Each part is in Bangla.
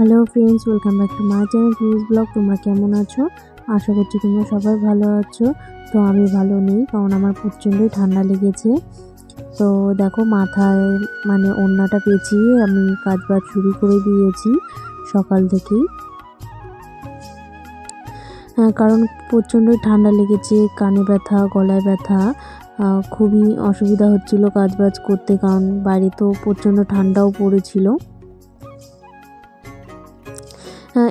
Hello friends welcome back to my channel please blog তোমরা কেমন আছো? আশা করছি তোমরা সবাই ভালো আছো। তো আমি ভালো নেই কারণ আমার প্রচণ্ডই ঠান্ডা লেগেছে। তো দেখো মাথায় মানে ওড়নাটা পেঁচিয়ে আমি কাজ বাজ শুরু করে দিয়েছি সকাল থেকেই। হ্যাঁ, কারণ প্রচণ্ডই ঠান্ডা লেগেছে কানে ব্যথা গলায় ব্যথা খুবই অসুবিধা হচ্ছিল কাজ বাজ করতে কারণ বাইরে তো প্রচণ্ড ঠান্ডাও পড়েছিল।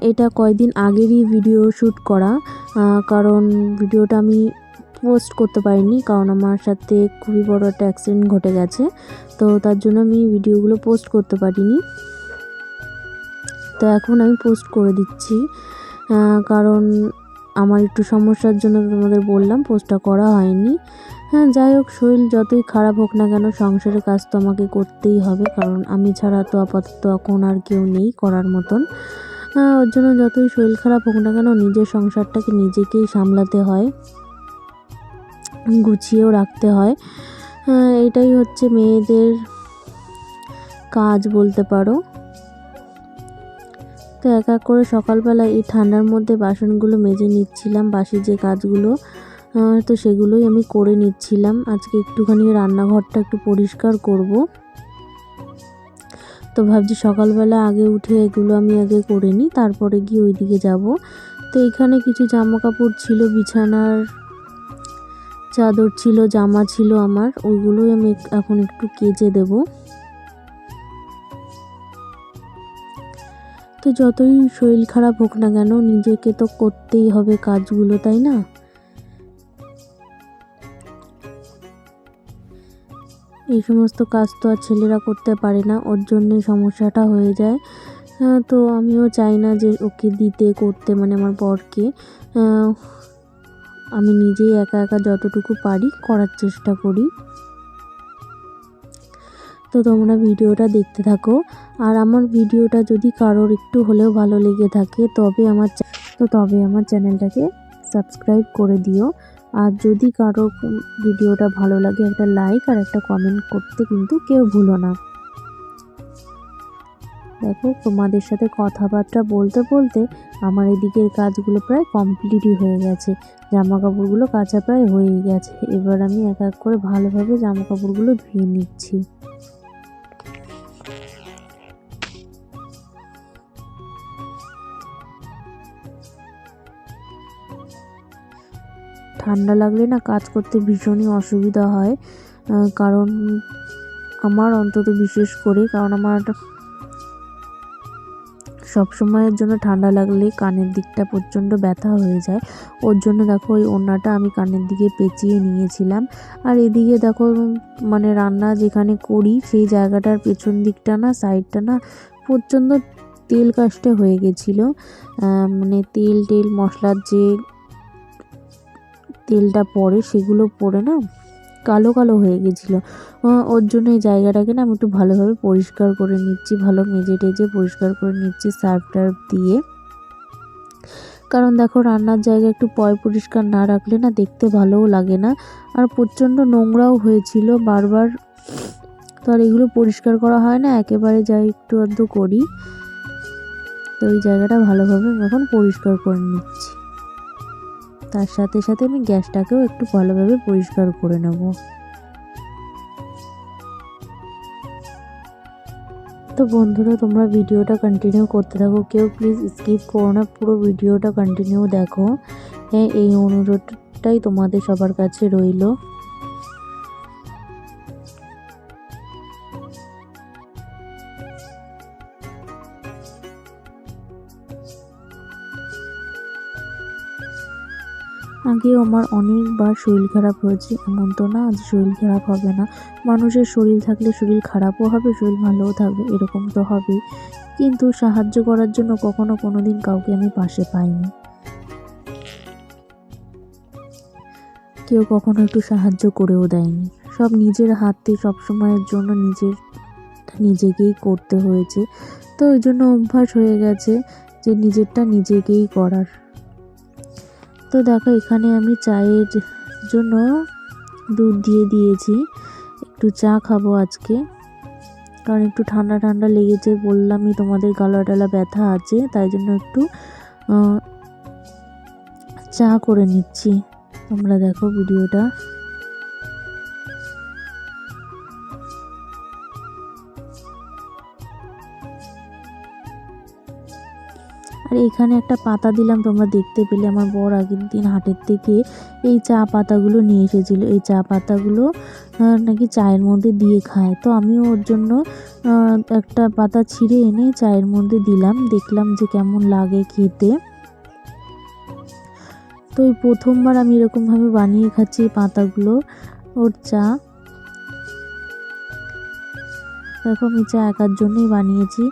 এটা কয়েকদিন আগেরই ভিডিও শ্যুট করা। কারণ ভিডিওটা আমি পোস্ট করতে পারিনি, কারণ আমার সাথে খুবই বড় একটা অ্যাক্সিডেন্ট ঘটে গেছে। তো তার জন্য আমি ভিডিওগুলো পোস্ট করতে পারিনি। তো এখন আমি পোস্ট করে দিচ্ছি। কারণ আমার একটু সমস্যার জন্য তোমাদের বললাম পোস্টটা করা হয়নি। হ্যাঁ যাই হোক, শরীর যতই খারাপ হোক না কেন, সংসারের কাজ তো আমাকে করতেই হবে, কারণ আমি ছাড়া তো আপাতত এখন আর কেউ নেই করার মতন। ওর জন্য যতই শরীর খারাপ হোক না কেন নিজের সংসারটাকে নিজেকেই সামলাতে হয় গুছিয়েও রাখতে হয়। হ্যাঁ, এটাই হচ্ছে মেয়েদের কাজ বলতে পারো। তো এক এক করে সকালবেলা এই ঠান্ডার মধ্যে বাসনগুলো মেজে নিচ্ছিলাম বাসি যে কাজগুলো তো সেগুলোই আমি করে নিচ্ছিলাম। আজকে একটুখানি রান্নাঘরটা একটু পরিষ্কার করব। তো ভাবছি সকালবেলা আগে উঠে এগুলো আমি আগে করে নিই, তারপরে গিয়ে ওইদিকে যাব। তো এখানে কিছু জামা কাপড় ছিল, বিছানার চাদর ছিল, জামা ছিল আমার, ওইগুলোই আমি এখন একটু কেচে দেব। তো যতই শরীর খারাপ হোক না কেন, নিজেকে তো করতেই হবে কাজগুলো, তাই না? এই সমস্ত কাজ তো আর ছেলেরা করতে পারে না, ওর জন্যই সমস্যাটা হয়ে যায়। তো আমিও চাই না যে ওকে দিতে, করতে মানে আমার বরকে। আমি নিজেই একা একা যতটুকু পারি করার চেষ্টা করি। তো তোমরা ভিডিওটা দেখতে থাকো। আর আমার ভিডিওটা যদি কারোর একটু হলেও ভালো লেগে থাকে, তবে আমার তো তবে আমার চ্যানেলটাকে সাবস্ক্রাইব করে দিও। আর যদি কারও ভিডিওটা ভালো লাগে, একটা লাইক আর একটা কমেন্ট করতে কিন্তু কেউ ভুলো না। দেখো, তোমাদের সাথে কথাবার্তা বলতে বলতে আমার এদিকের কাজগুলো প্রায় কমপ্লিটই হয়ে গেছে। জামা কাপড়গুলো কাঁচা প্রায় হয়েই গেছে। এবার আমি এক এক করে ভালোভাবে জামা কাপড়গুলো ধুয়ে নিচ্ছি। ঠান্ডা লাগলে না কাজ করতে ভীষণই অসুবিধা হয় কারণ আমার অন্তত বিশেষ করে, কারণ আমার সব সময়ের জন্য ঠান্ডা লাগলে কানের দিকটা প্রচণ্ড ব্যথা হয়ে যায়। ওর জন্য দেখো ওই ওড়নাটা আমি কানের দিকে পেঁচিয়ে নিয়েছিলাম। আর এদিকে দেখো মানে রান্না যেখানে করি সেই জায়গাটার পেছন দিকটা না, সাইডটা না প্রচণ্ড তেল কাস্টে হয়ে গেছিল। মানে তেল টেল মশলার যে তেলটা পড়ে সেগুলো পরে না কালো কালো হয়ে গেছিল। ওর জন্য এই জায়গাটাকে না আমি একটু ভালোভাবে পরিষ্কার করে নিচ্ছি, ভালো মেজে টেজে পরিষ্কার করে নিচ্ছি সার্ফ টার্ফ দিয়ে। কারণ দেখো রান্নার জায়গা একটু পয় পরিষ্কার না রাখলে না দেখতে ভালোও লাগে না। আর প্রচণ্ড নোংরাও হয়েছিল, বারবার তো আর এগুলো পরিষ্কার করা হয় না, একেবারে যাই একটু আধটু করি। তো ওই জায়গাটা ভালোভাবে আমি এখন পরিষ্কার করে নিচ্ছি। তার সাথে সাথে আমি গ্যাসটাকেও একটু ভালোভাবে পরিষ্কার করে নেব। তো বন্ধুরা, তোমরা ভিডিওটা কন্টিনিউ করতে থাকো, কেউ প্লিজ স্কিপ করো না, পুরো ভিডিওটা কন্টিনিউ দেখো। হ্যাঁ এই অনুরোধটাই তোমাদের সবার কাছে রইল। আগেও আমার অনেকবার শরীর খারাপ হয়েছে, এমন তো না যে শরীর খারাপ হবে না। মানুষের শরীর থাকলে শরীর খারাপও হবে, শরীর ভালোও থাকবে, এরকম তো হবেই। কিন্তু সাহায্য করার জন্য কখনো কোনো দিন কাউকে আমি পাশে পাইনি। কেউ কখনো একটু সাহায্য করেও দেয়নি। সব নিজের হাতে, সবসময়ের জন্য নিজের, নিজেকেই করতে হয়েছে। তো ওই জন্য অভ্যাস হয়ে গেছে যে নিজেরটা নিজেকেই করার। তো দেখো, এখানে আমি চায়ের জন্য দুধ দিয়ে দিয়েছি। একটু চা খাব আজকে। কারণ একটু ঠান্ডা ঠান্ডা লেগেছে, বললামই তোমাদের গলা টালা ব্যথা আছে, তাই জন্য একটু চা করে নিচ্ছি। তোমরা দেখো ভিডিওটা। এখানে একটা পাতা দিলাম, তোমরা দেখতে পেলে আমার বর আগের দিন হাটের থেকে এই চা পাতাগুলো নিয়ে এসেছিল। এই চা পাতাগুলো নাকি চায়ের মধ্যে দিয়ে খায়। তো আমিও ওর জন্য একটা পাতা ছিঁড়ে এনে চায়ের মধ্যে দিলাম। দেখলাম যে কেমন লাগে খেতে। তো এই প্রথমবার আমি এরকমভাবে বানিয়ে খাচ্ছি এই পাতাগুলো, ওর চা। দেখো আমি চা একার জন্যই বানিয়েছি।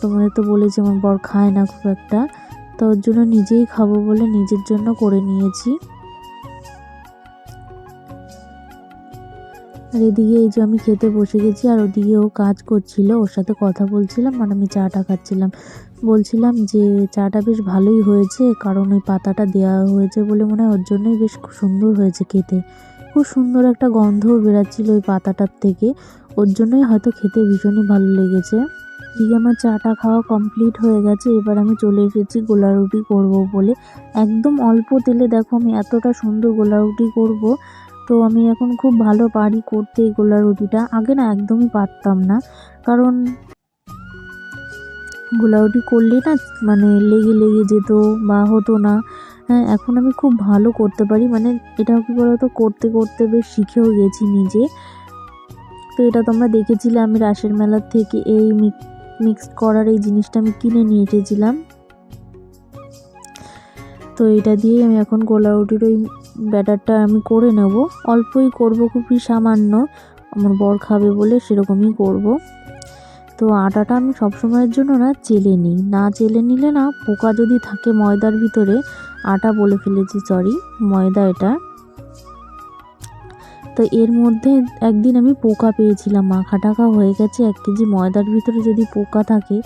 তোমাদের তো বলেছি আমার বর খায় না খুব একটা। তো ওর জন্য নিজেই খাব বলে নিজের জন্য করে নিয়েছি। আর এদিকে এই যে আমি খেতে বসে গেছি, আর ওদিকে ও কাজ করছিল, ওর সাথে কথা বলছিলাম মানে আমি চাটা খাচ্ছিলাম। বলছিলাম যে চাটা বেশ ভালোই হয়েছে, কারণ ওই পাতাটা দেওয়া হয়েছে বলে মনে হয় ওর জন্যই বেশ সুন্দর হয়েছে খেতে। খুব সুন্দর একটা গন্ধও বেরাচ্ছিল ওই পাতাটার থেকে, ওর জন্যই হয়তো খেতে ভীষণই ভালো লেগেছে। এদিকে আমার চাটা খাওয়া কমপ্লিট হয়ে গেছে, এবার আমি চলে এসেছি গোলা রুটি করব বলে। একদম অল্প তেলে দেখো আমি এতটা সুন্দর গোলা রুটি করব। তো আমি এখন খুব ভালো পারি করতে এই গোলা রুটিটা আগে না একদমই পারতাম না, কারণ গোলা রুটি করলে না মানে লেগে লেগে যেত বা হতো না। হ্যাঁ এখন আমি খুব ভালো করতে পারি মানে এটা কি বলতো, করতে করতে বেশ শিখেও গেছি নিজে। তো এটা তোমরা দেখেছিলে আমি রাসের মেলার থেকে এই মিক্সড করার এই জিনিসটা আমি কিনে নিয়ে এসেছিলাম। তো এটা দিয়ে আমি এখন গোলা রুটির ওই ব্যাটারটা আমি করে নেব। অল্পই করব, খুবই সামান্য। আমার বর খাবে বলে সেরকমই করব। তো আটাটা আমি সবসময়ের জন্য না চেলে নিই। না চেলে নিলে না পোকা যদি থাকে ময়দার ভিতরে, আটা বলে ফেলেছি সরি ময়দা এটা। তো এর মধ্যে একদিন আমি পোকা পেয়েছিলাম, মাখা টাকা হয়ে গেছে, এক কেজি ময়দার ভিতরে যদি পোকা থাকে,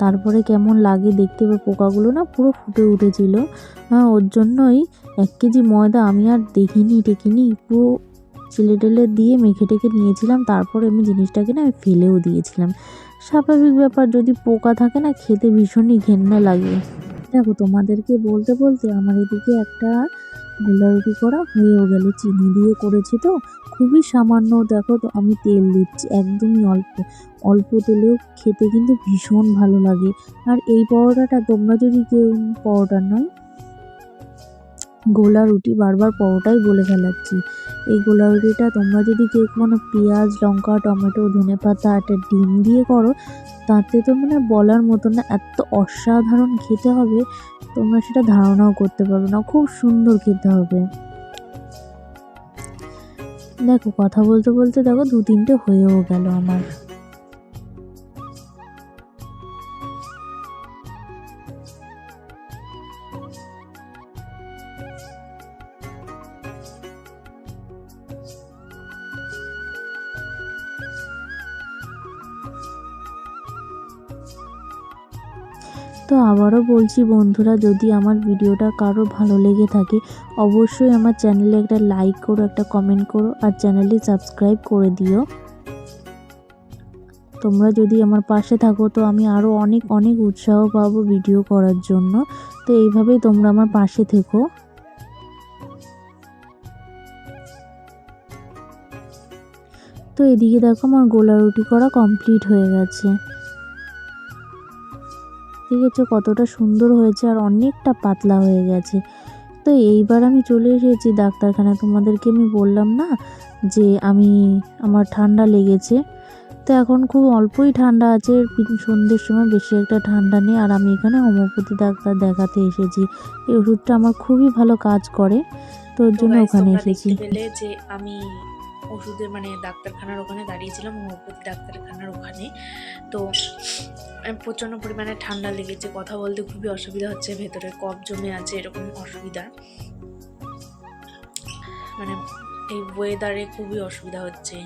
তারপরে কেমন লাগে দেখতে? পাবে পোকাগুলো না পুরো ফুটে উঠেছিল। হ্যাঁ ওর জন্যই এক কেজি ময়দা আমি আর দেখিনি টেকিনি পুরো চেলে টেলে দিয়ে মেখে টেকে নিয়েছিলাম, তারপরে আমি জিনিসটাকে না আমি ফেলেও দিয়েছিলাম। স্বাভাবিক ব্যাপার, যদি পোকা থাকে না, খেতে ভীষণই ঘেন্না লাগে। দেখো তোমাদেরকে বলতে বলতে আমার এদিকে একটা গোলা রুটি করা হয়েও গেল। চিনি দিয়ে করেছি তো। খুবই সামান্য, দেখো তো, আমি তেল দিচ্ছি, একদমই অল্প। অল্প তেলেও খেতে কিন্তু ভীষণ ভালো লাগে। আর এই পরোটাটা তোমরা যদি কেউ, পরোটা নয় গোলা রুটি বারবার পরোটাই বলে ফেলাচ্ছি। এই গোলা রুটিটা তোমরা যদি কেউ কোনো পেঁয়াজ, লঙ্কা, টমেটো ধনে পাতা একটা ডিম দিয়ে করো তাতে তো মানে বলার মতো না, এত অসাধারণ খেতে হবে, তোমরা সেটা ধারণাও করতে পারবে না, খুব সুন্দর খেতে হবে। দেখো, কথা বলতে বলতে দেখো দু তিনটে হয়েও গেল আমার। তো আবারও বলছি বন্ধুরা, যদি আমার ভিডিওটা কারও ভালো লেগে থাকে, অবশ্যই আমার চ্যানেলে একটা লাইক করো, একটা কমেন্ট করো, আর চ্যানেলটি সাবস্ক্রাইব করে দিও। তোমরা যদি আমার পাশে থাকো, তো আমি আরও অনেক অনেক উৎসাহ পাবো ভিডিও করার জন্য। তো এইভাবেই তোমরা আমার পাশে থেকো। তো এদিকে দেখো, আমার গোলা রুটি করা কমপ্লিট হয়ে গেছে। দেখেছ কতটা সুন্দর হয়েছে আর অনেকটা পাতলা হয়ে গেছে। তো এইবার আমি চলে এসেছি ডাক্তারখানায়। তোমাদেরকে আমি বললাম না যে আমি আমার ঠান্ডা লেগেছে। তো এখন খুব অল্পই ঠান্ডা আছে সন্ধ্যের সময় বেশি একটা ঠান্ডা নেই। আর আমি এখানে হোমিওপ্যাথি ডাক্তার দেখাতে এসেছি। এই ওষুধটা আমার খুবই ভালো কাজ করে। তো ওর জন্য ওখানে এসেছি। যে আমি ওষুধের মানে ডাক্তারখানার ওখানে দাঁড়িয়েছিলাম হোমিওপ্যাথি ডাক্তারখানার ওখানে। তো প্রচণ্ড পরিমাণে ঠান্ডা লেগেছে। কথা বলতে খুবই অসুবিধা হচ্ছে, ভেতরে কফ জমে আছে, এরকম অসুবিধা। মানে এই ওয়েদারে খুবই অসুবিধা হচ্ছে।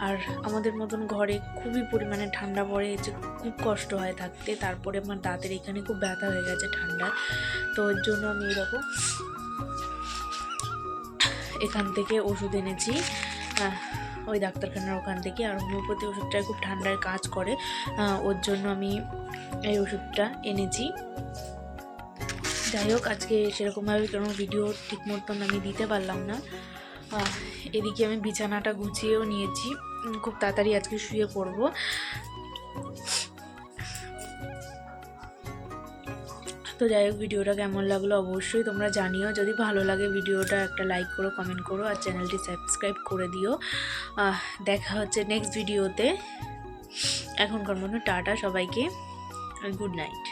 আর আমাদের মতন ঘরে খুবই পরিমাণে ঠান্ডা পড়ে, যে খুব কষ্ট হয় থাকতে। তারপরে আমার দাঁতের এখানে খুব ব্যথা হয়ে গেছে ঠান্ডা তো ওর জন্য আমি এরকম এখান থেকে ওষুধ এনেছি। ওই ডাক্তারখানার ওখান থেকে আর হোমিওপ্যাথি ওষুধটা খুব ঠান্ডায় কাজ করে। ওর জন্য আমি এই ওষুধটা এনেছি। যাই হোক, আজকে সেরকমভাবে কোনো ভিডিও ঠিক মতন আমি দিতে পারলাম না। এদিকে আমি বিছানাটা গুছিয়েও নিয়েছি। খুব তাড়াতাড়ি আজকে শুয়ে পড়ব। তো যাই হোক, ভিডিওটা কেমন লাগল অবশ্যই তোমরা জানিও। যদি ভালো লাগে ভিডিওটা, একটা লাইক করো কমেন্ট করো, আর চ্যানেলটি সাবস্ক্রাইব করে দিও। দেখা হচ্ছে নেক্সট ভিডিওতে এখনকার মতো টাটা সবাইকে গুড নাইট